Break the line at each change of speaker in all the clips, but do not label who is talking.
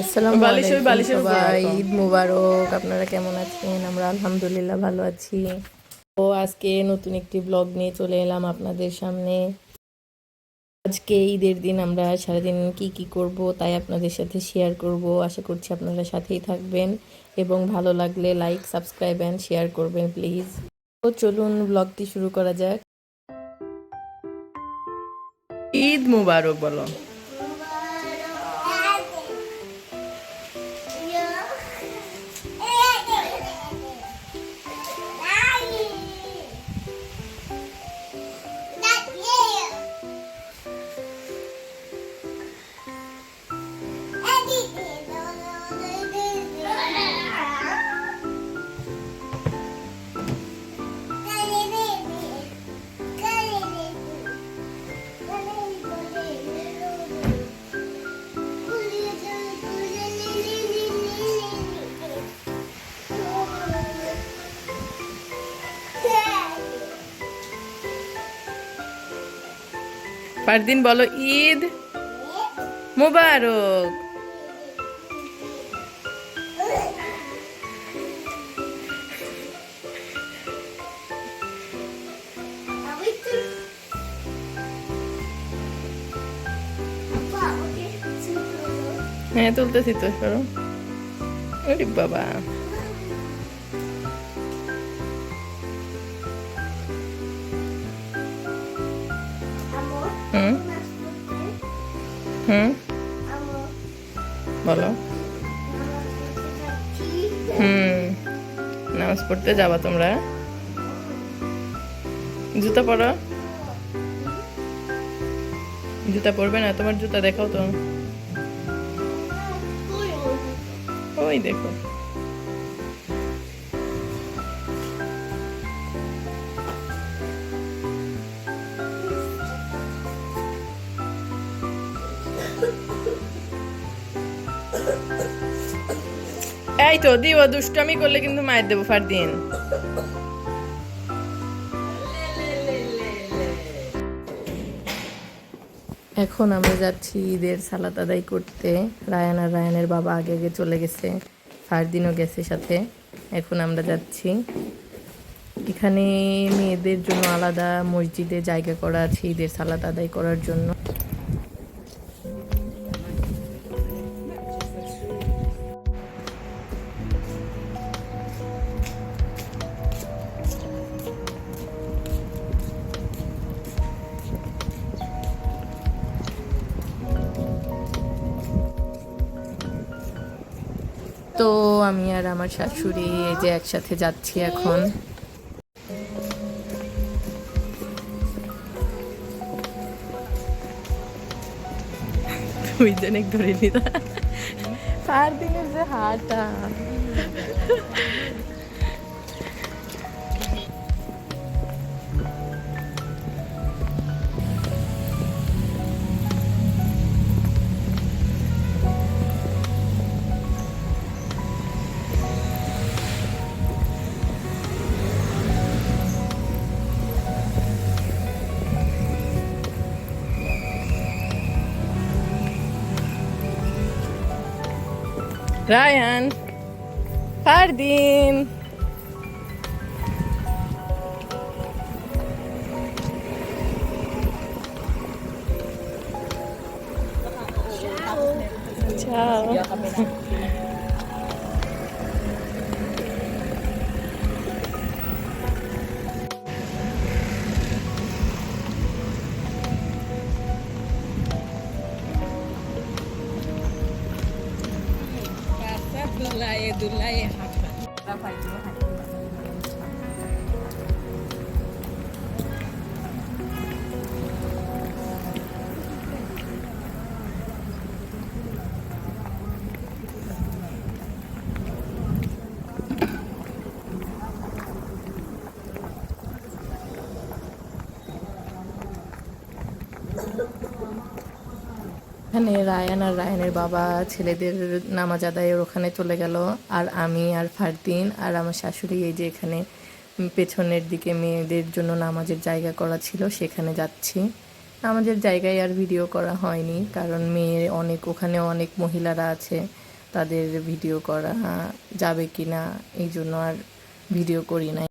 আসসালামু আলাইকুম সবাই। ঈদ মুবারক আপনারা কেমন আছেন? আমরা আলহামদুলিল্লাহ ভালো আছি। তো আজকে নতুন একটি ব্লগ নিয়ে চলে এলাম আপনাদের সামনে। আজকে ঈদের দিন আমরা সারাদিন কি কি করব তাই আপনাদের সাথে শেয়ার করব। আশা করছি আপনারা সাথেই থাকবেন এবং ভালো লাগলে লাইক সাবস্ক্রাইব অ্যান্ড শেয়ার করবেন প্লিজ তো চলুন ব্লগটি শুরু করা যাক।
ঈদ মুবারক বলো। পারদিন বলো ঈদ মুবারক। হ্যাঁ তুলতেছি তো বাবা। হুম? বলো। হুম। নামাজ পড়তে যাবা তোমরা। জুতা পরো। জুতা পরবে না? তোমার জুতা দেখাও তো। ওই দেখো। এই তো? দিও, দুষ্টামি করলে কিন্তু মায়ের দেবো ফারদিন
এখন আমরা যাচ্ছি ঈদের সালাত আদায় করতে। রায়ান আর রায়ানের বাবা আগে আগে চলে গেছে ফারদিনও গেছে সাথে। এখন আমরা যাচ্ছি। এখানে মেয়েদের জন্য আলাদা মসজিদে জায়গা করা আছে ঈদের সালাত আদায় করার জন্য। আমি আর আমার শাশুড়ি এই যে একসাথে যাচ্ছি এখন।
ওই জন্য ধরে নিতা
চার দিনের যে হাটা।
Ryan Fardin Ciao.
দুলায়ে দুলায়ে হাঁটা এখানে রায়ান আর রায়ানের বাবা ছেলেদের নামাজ আদায়ের ওখানে চলে গেল। আর আমি আর ফারদিন আর আমার শাশুড়ি এই যে এখানে পেছনের দিকে মেয়েদের জন্য নামাজের জায়গা করা ছিল, সেখানে যাচ্ছি। নামাজের জায়গায় আর ভিডিও করা হয়নি, কারণ মেয়ে অনেক, ওখানে অনেক মহিলারা আছে, তাদের ভিডিও করা যাবে কি না এই জন্য আর ভিডিও করি নাই।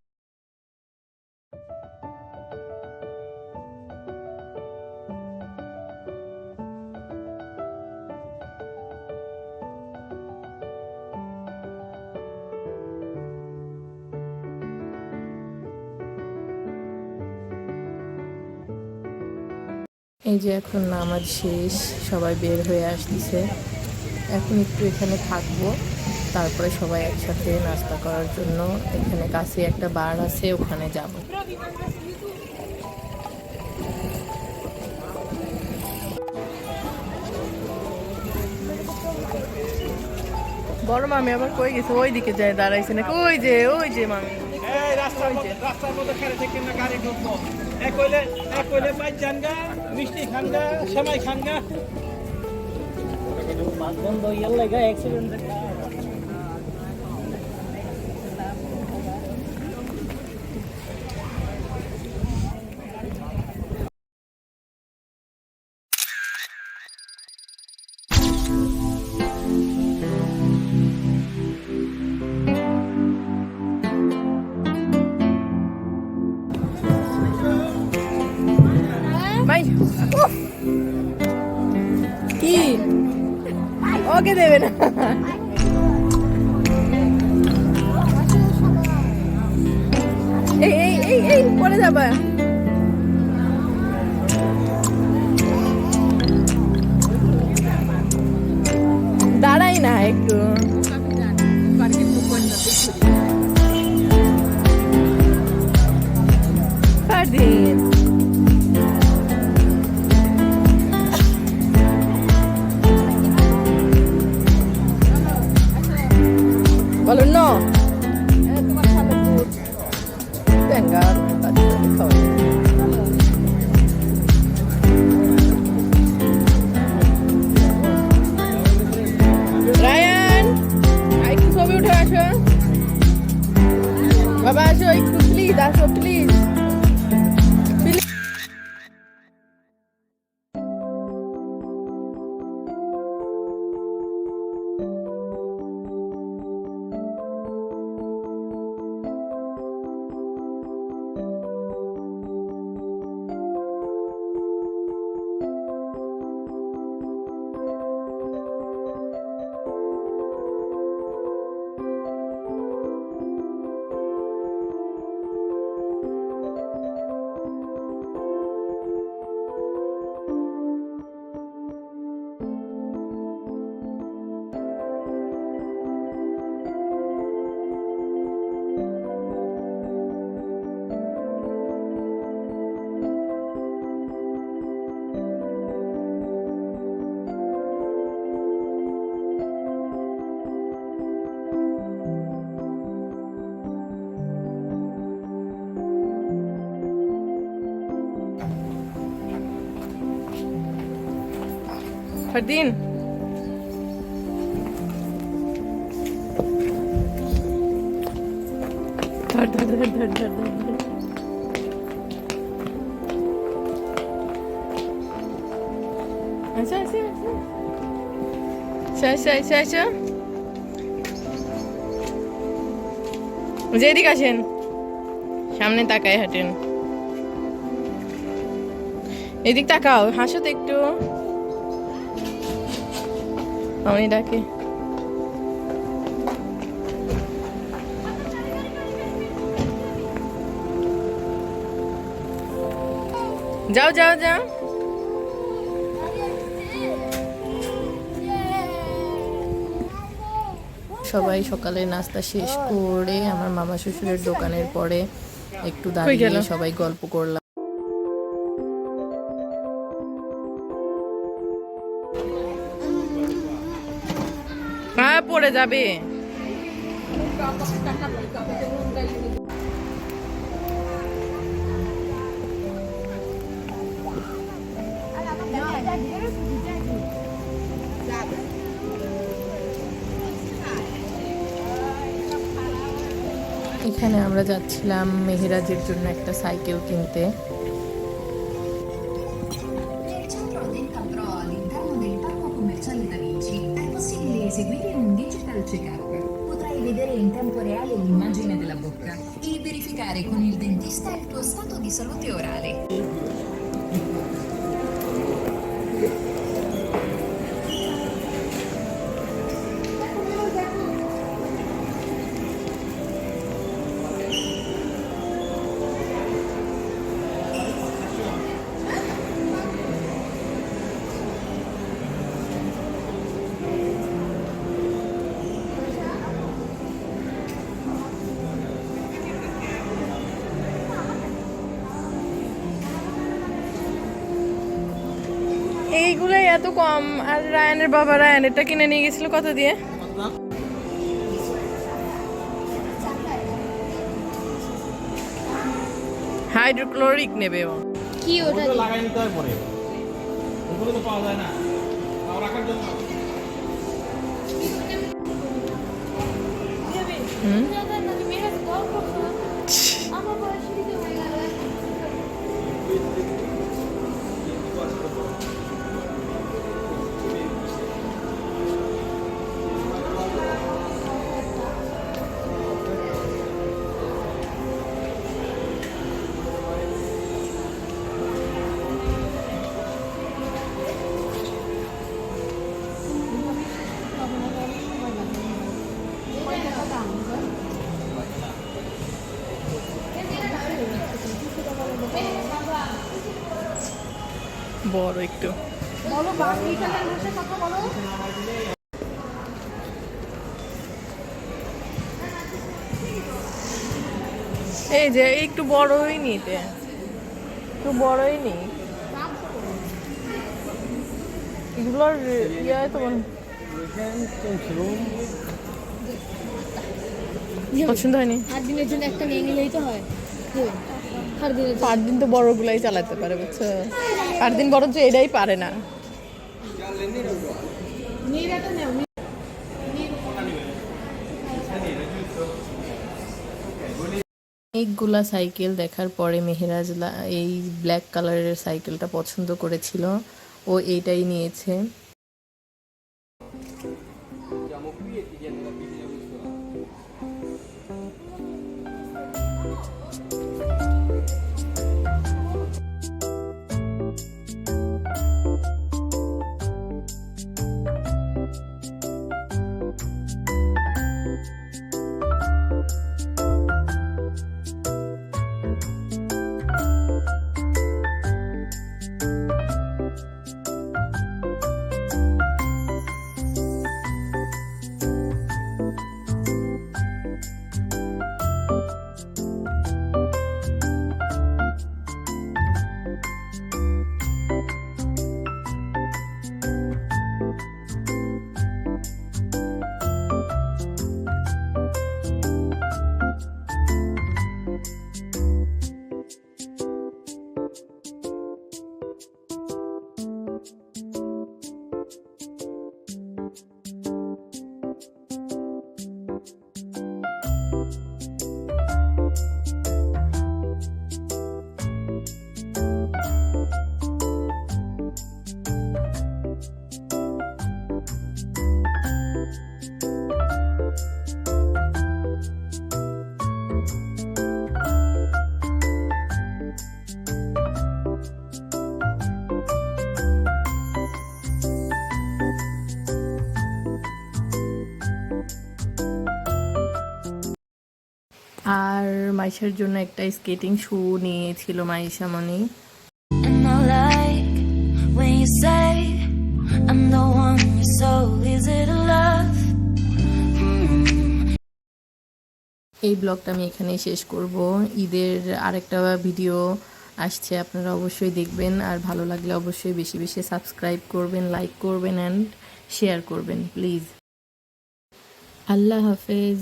এই যে এখন নামাজ শেষ সবাই বের হয়ে আসতেছে। এখন একটু এখানে থাকব তারপরে সবাই একসাথে নাস্তা করার জন্য এখানে কাছে একটা বার আছে ওখানে যাব।
বড় মামি আবার কই গেছে? ওই দিকে যায় দাঁড়াইছে নাকি? ওই যে ওই যে মামি।
রাস্তার মধ্যে রাস্তার মধ্যে খেলে থেকে না গাড়ি ঢুকবো। এক হইলে এক হইলে বাইক জানগা মিষ্টি খানগা সেমাই খানগা বন্ধ ইয়ার লাগা
দেবে না। এই এই এই পরে যাবা। বলো ন। Venga, খাওয়া রায়ান একটু ছবি উঠে আসো। বাবা আসো একটু প্লিজ আসো প্লিজ ধর। আচ্ছা আচ্ছা আচ্ছা আচ্ছা। সামনে তাকায় হাঁটেন। এদিক তাকাও হাসো তো একটু। আমি ডাকে। যাও যাও যাও।
সবাই সকালে নাস্তা শেষ করে আমার মামা শ্বশুরের দোকানের পরে একটু? দাঁড়িয়ে সবাই গল্প করলাম।
পড়ে যাবে।
এখানে আমরা যাচ্ছিলাম মেহেরাজের জন্য একটা সাইকেল কিনতে।
Eseguire un digital check-up. Potrai vedere in tempo reale l'immagine della bocca e verificare con il dentista il tuo stato di salute orale.
এত কম। আর রায়ানের বাবা রায়ানেরটা কিনে নিয়ে গেছিল কত দিয়ে? হাইড্রোক্লোরিক নেবে ও।
কি ওটা
লাগাই নিতে হয় পরে। ওগুলো তো পাওয়া যায় না। তাও রাখার জন্য।
আমার
বড় একটু। এই যে একটু বড়ই নিতে একটু বড়ই নি। এগুলোর ইয়ে তো মনে পছন্দ হয়নি।
আট দিনের জন্য একটা নিয়ে নিলেই তো হয়। কি? আট দিনের
পার দিন তো বড়গুলাই চালাতে পারে বুঝছ? পার দিন বরঞ্চ এটাই পারে না।
অনেকগুলা সাইকেল দেখার পরে মেহেরাজ এই ব্ল্যাক কালারের সাইকেলটা পছন্দ করেছিল। ও এইটাই নিয়েছে। মাইশার জন্য একটা স্কেটিং শু নিয়েছিল মাইশা মনি
love.
এই ব্লগটা আমি এখানে শেষ করব। ঈদের আরেকটা ভিডিও আসছে আপনারা অবশ্যই দেখবেন। আর ভালো লাগলে অবশ্যই বেশি বেশি সাবস্ক্রাইব করবেন লাইক করবেন অ্যান্ড শেয়ার করবেন প্লিজ আল্লাহ হাফেজ।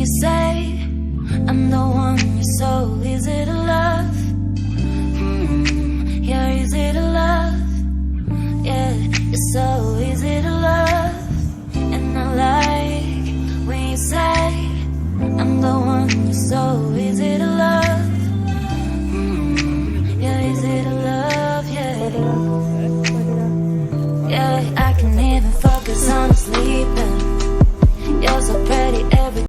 You say I'm the one you're so easy to love. Mm, you're easy to love. Yeah, you're so easy to love. And I like when you say I'm the one you're so